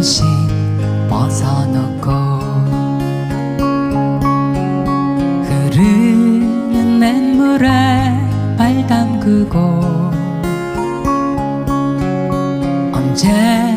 고무신 벗어놓고 흐르는 냇물에 발 담그고 언제